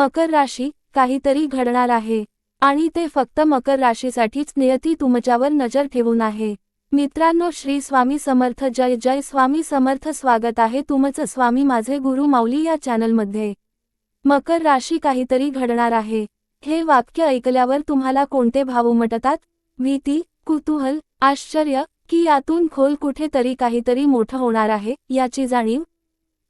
मकर राशी काहीतरी घडणार आहे आणि ते फक्त मकर राशीसाठीच नियती तुमच्यावर नजर ठेवून आहे. मित्रांनो श्री स्वामी समर्थ जय जय. स्वामी समर्थ स्वागत आहे तुमचं. स्वामी माझे गुरु माऊली या चॅनलमध्ये. मकर राशी काहीतरी घडणार आहे. हे वाक्य ऐकल्यावर तुम्हाला कोणते भाव उमटतात? भीती कुतूहल आश्चर्य की यातून खोल कुठेतरी काहीतरी मोठं होणार आहे याची जाणीव?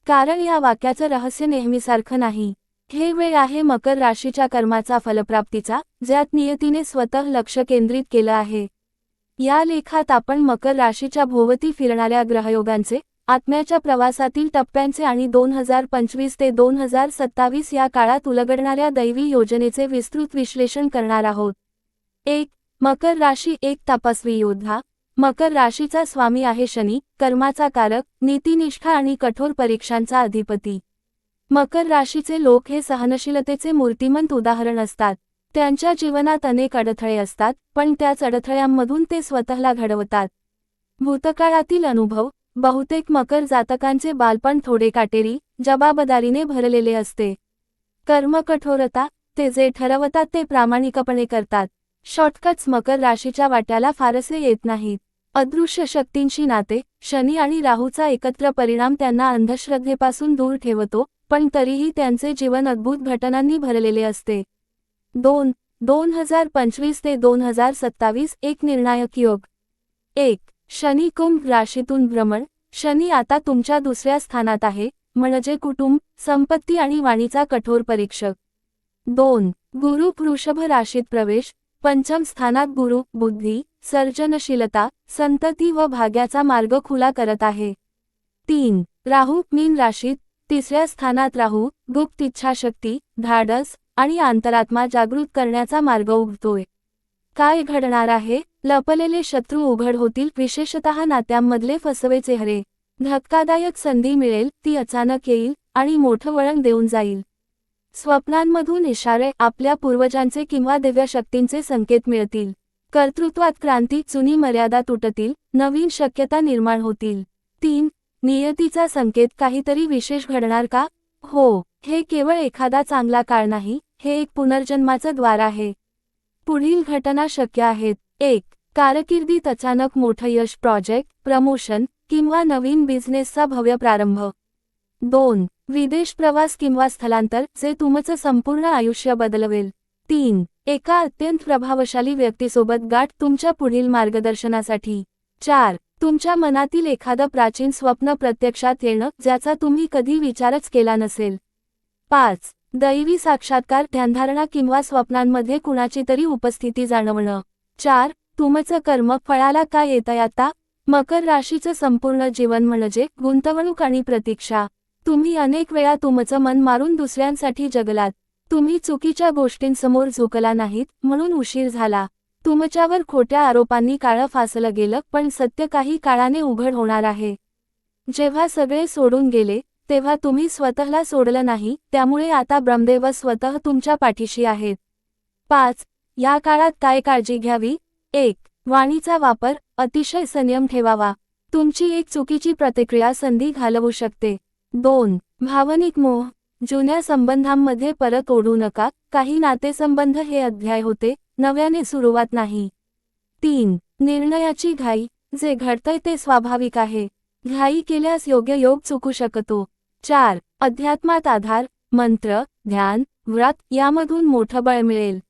कारण या वाक्याचं रहस्य नेहमीसारखं नाही. हे वेळ आहे मकर राशीच्या कर्माचा फलप्राप्तीचा ज्यात नियतीने स्वतः लक्ष केंद्रित केलं आहे. या लेखात आपण मकर राशीच्या भोवती फिरणाऱ्या ग्रहयोगांचे आत्म्याच्या प्रवासातील टप्प्यांचे आणि दोन हजार पंचवीस ते दोन हजार सत्तावीस या काळात उलगडणाऱ्या दैवी योजनेचे विस्तृत विश्लेषण करणार आहोत. एक मकर राशी एक तपस्वी योद्धा. मकर राशीचा स्वामी आहे शनी कर्माचा कारक नीतिनिष्ठा आणि कठोर परीक्षांचा अधिपती. मकर राशीचे लोक हे सहनशीलतेचे मूर्तिमंत उदाहरण असतात. त्यांच्या जीवनात अनेक अडथळे असतात पण त्याच अडथळ्यांमधून ते स्वतःला घडवतात. भूतकाळातील अनुभव बहुतेक मकर जातकांचे बालपण थोडे काटेरी जबाबदारीने भरलेले असते. कर्म कठोरता ते जे ठरवतात ते प्रामाणिकपणे करतात. शॉर्टकट्स मकर राशीच्या वाट्याला फारसे येत नाहीत. अदृश्य शक्तींशी नाते शनी आणि राहूचा एकत्र परिणाम त्यांना अंधश्रद्धेपासून दूर ठेवतो पण तरीही त्यांचे जीवन अद्भुत घटनांनी भरलेले असते. दोन दोन हजार पंचवीस ते दोन हजार सत्तावीस एक निर्णायक योग. एक शनी कुंभ राशीतून भ्रमण. शनी आता तुमच्या दुसऱ्या स्थानात आहे म्हणजे कुटुंब संपत्ती आणि वाणीचा कठोर परीक्षक. दोन गुरु वृषभ राशीत प्रवेश. पंचम स्थानात गुरु बुद्धी सर्जनशीलता संतती व भाग्याचा मार्ग खुला करत आहे. तीन राहू मीन राशीत तिसऱ्या स्थानात राहू गुप्त इच्छाशक्ती धाडस आणि अंतरात्मा जागृत करण्याचा मार्ग उघडतोय. काय घडणार आहे? लपलेले शत्रू उघड होतील विशेषतः नात्यांमधले फसवे चेहरे. धक्कादायक संधी मिळेल ती अचानक येईल आणि मोठं वळण देऊन जाईल. स्वप्नांमधून इशारे आपल्या पूर्वजांचे किंवा दिव्य शक्तींचे संकेत मिळतील. कर्तृत्वात क्रांती जुनी मर्यादा तुटतील नवीन शक्यता निर्माण होतील. तीन नियतीचा संकेत काहीतरी विशेष घडणार का? हो हे केवळ एखादा चांगला काळ नाही हे एक पुनर्जन्माचं द्वार आहे. पुढील घटना शक्य आहेत. एक कारकिर्दीत अचानक मोठं यश प्रोजेक्ट प्रमोशन किंवा नवीन बिझनेसचा भव्य प्रारंभ. दोन विदेश प्रवास किंवा स्थलांतर जे तुमचं संपूर्ण आयुष्य बदलवेल. तीन एका अत्यंत प्रभावशाली व्यक्तीसोबत गाठ तुमच्या पुढील मार्गदर्शनासाठी. चार तुमच्या मनातील एखादं प्राचीन स्वप्न प्रत्यक्षात येणं ज्याचा तुम्ही कधी विचारच केला नसेल. पाच. दैवी साक्षात्कार ध्यानधारणा किंवा स्वप्नांमध्ये कुणाची तरी उपस्थिती जाणवणं. चार. तुमचं कर्म फळाला काय येतंय आता? मकर राशीचं संपूर्ण जीवन म्हणजे गुंतवणूक आणि प्रतीक्षा. तुम्ही अनेक वेळा तुमचं मन मारून दुसऱ्यांसाठी जगलात. तुम्ही चुकीच्या गोष्टींसमोर झुकला नाहीत म्हणून उशीर झाला. तुमच्यावर खोट्या आरोपांनी काळं फासलं गेलं पण सत्य काही काळाने उघड होणार आहे. जेव्हा सगळे सोडून गेले तेव्हा तुम्ही स्वतःला सोडलं नाही त्यामुळे आता ब्रह्मदेव स्वतः तुमच्या पाठीशी आहेत. पाच या काळात काय काळजी घ्यावी? एक वाणीचा वापर अतिशय संयम ठेवावा. तुमची एक चुकीची प्रतिक्रिया संधी घालवू शकते. दोन भावनिक मोह. जुन्या संबंधांमध्ये परत ओढू नका. काही नातेसंबंध हे अध्याय होते. नव्याने सुरुवात नाही. तीन निर्णयाची घाई जे घडतंय ते स्वाभाविक आहे. घाई केल्यास योग्य योग चुकू शकतो. चार अध्यात्मात आधार मंत्र ध्यान व्रत यामधून मोठं बळ मिळेल.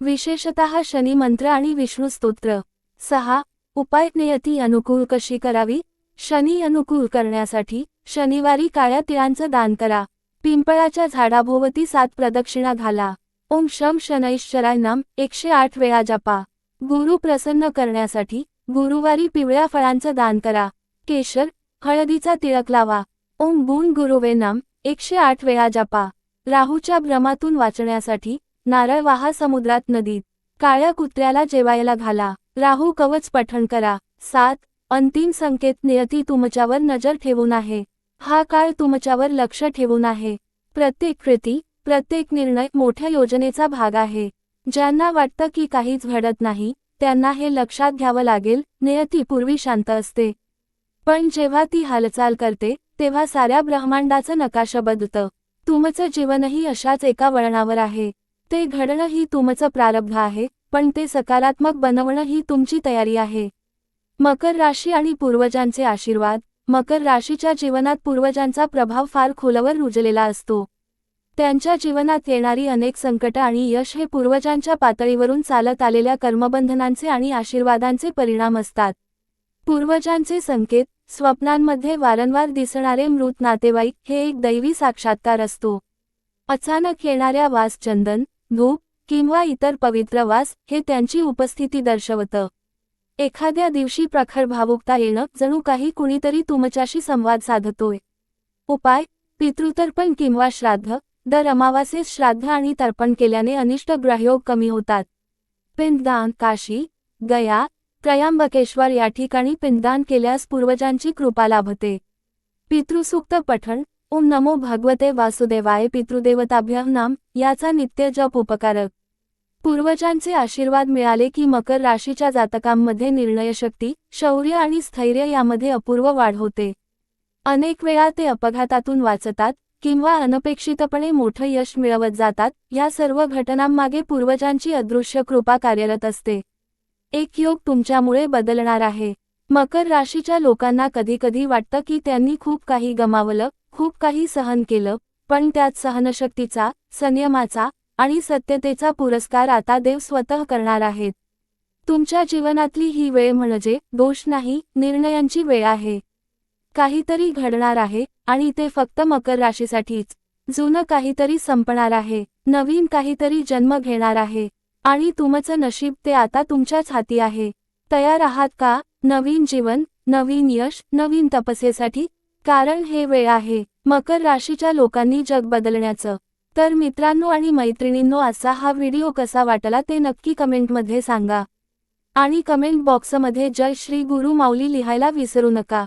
विशेषतः शनी मंत्र आणि विष्णू स्तोत्र. सहा उपाय नियती अनुकूल कशी करावी? शनी अनुकूल करण्यासाठी शनिवारी काळ्या तिळांचं दान करा. पिंपळाच्या झाडाभोवती सात प्रदक्षिणा घाला. ओम शम शनैश्चराय नाम एकशे आठ वेळा जपा. गुरु प्रसन्न करण्यासाठी गुरुवारी पिवळ्या फळांचं दान करा. केशर हळदीचा तिळक लावा. ओम गुण गुरुवे नाम एकशे आठ वेळा जपा. राहूच्या भ्रमातून वाचण्यासाठी नारळ वाहा समुद्रात नदीत. काळ्या कुत्र्याला जेवायला घाला. राहू कवच पठण करा. सात अंतिम संकेत नियती तुमच्यावर नजर ठेवून आहे. हा काळ तुमच्यावर लक्ष ठेवून आहे. प्रत्येक कृती प्रत्येक निर्णय मोठ्या योजनेचा भाग आहे. ज्यांना वाटतं की काहीच घडत नाही त्यांना हे लक्षात घ्यावं लागेल नियती पूर्वी शांत असते. पण जेव्हा ती हालचाल करते तेव्हा साऱ्या ब्रह्मांडाचं नकाशा बदलतं. तुमचं जीवनही अशाच एका वळणावर आहे. ते घडणं ही तुमचं प्रारब्ध आहे पण ते सकारात्मक बनवणं ही तुमची तयारी आहे. मकर राशी आणि पूर्वजांचे आशीर्वाद मकर राशीच्या जीवनात पूर्वजांचा प्रभाव फार खोलवर रुजलेला असतो. त्यांच्या जीवनात येणारी अनेक संकट आणि यश हे पूर्वजांच्या पातळीवरून चालत आलेल्या कर्मबंधनांचे आणि आशीर्वादांचे परिणाम असतात. पूर्वजांचे संकेत स्वप्नांमध्ये वारंवार दिसणारे मृत नातेवाईक हे एक दैवी साक्षात्कार असतो. अचानक येणाऱ्या वास चंदन धूप किंवा इतर पवित्र वास हे त्यांची उपस्थिती दर्शवतं. एखाद्या दिवशी प्रखर भावुकता येणं जणू काही कुणीतरी तुमच्याशी संवाद साधतोय. उपाय पितृतर्पण किंवा श्राद्ध दर अमावासीस श्राद्ध आणि तर्पण केल्याने अनिष्ट ग्रहयोग कमी होतात. पिंडदान काशी गया त्रयंबकेश्वर या ठिकाणी पिंडदान केल्यास पूर्वजांची कृपा लाभते. पितृसूक्त पठण ओम नमो भगवते वासुदेवाय पितृदेवताभ्य नाम याचा नित्य जप उपकारक. पूर्वजांचे आशीर्वाद मिळाले की मकर राशीच्या जातकांमध्ये निर्णयशक्ती शौर्य आणि स्थैर्य यामध्ये अपूर्व वाढ होते. अनेक वेळा ते अपघातातून वाचतात किंवा अनपेक्षितपणे मोठं यश मिळवत जातात या सर्व घटनांमागे पूर्वजांची अदृश्य कृपा कार्यरत असते. एक योग तुमच्यामुळे बदलणार आहे. मकर राशीच्या लोकांना कधीकधी वाटतं की त्यांनी खूप काही गमावलं खूप काही सहन केलं पण त्यात सहनशक्तीचा संयमाचा आणि सत्यतेचा पुरस्कार आता देव स्वतः करणार आहेत. तुमच्या जीवनातली ही वेळ म्हणजे दोष नाही निर्णयांची वेळ आहे. काहीतरी घडणार आहे आणि ते फक्त मकर राशीसाठीच. जुनं काहीतरी संपणार आहे नवीन काहीतरी जन्म घेणार आहे. आणि तुमचं नशीब ते आता तुमच्याच हाती आहे. तयार आहात का? नवीन जीवन नवीन यश नवीन तपस्येसाठी? कारण हे वेळ आहे मकर राशीच्या लोकांनी जग बदलण्याचं. तर मित्रांनो आणि मैत्रिणींनो असा हा व्हिडिओ कसा वाटला ते नक्की कमेंटमध्ये सांगा. आणि कमेंट बॉक्समध्ये जय श्री गुरु माऊली लिहायला विसरू नका.